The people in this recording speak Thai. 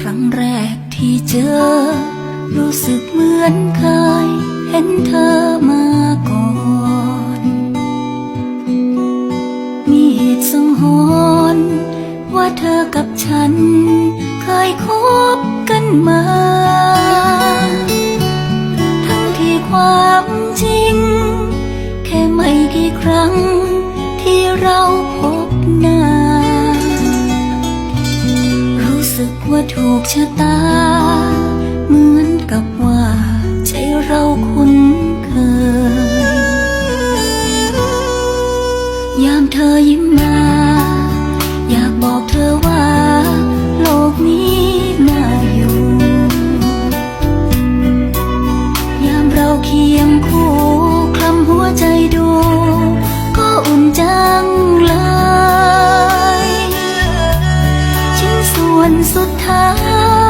ครั้งแรกที่เจอ รู้สึกเหมือนเคยเห็นเธอมาก่อน มีเหตุสังหรณ์ว่าเธอกับฉัน เคยคบกันมา ทั้งที่ความจริง แค่ไม่กี่ครั้งที่เราพบ สึกว่าถูกชะตา เหมือนกับว่าใจเราคุ้นเคย ยามเธอยิ้มมา อยากบอกเธอว่า โลกนี้น่าอยู่ ยามเราเคียงคู่คลำหัวใจดู ก็อุ่นจังเลย วนสุดท้าย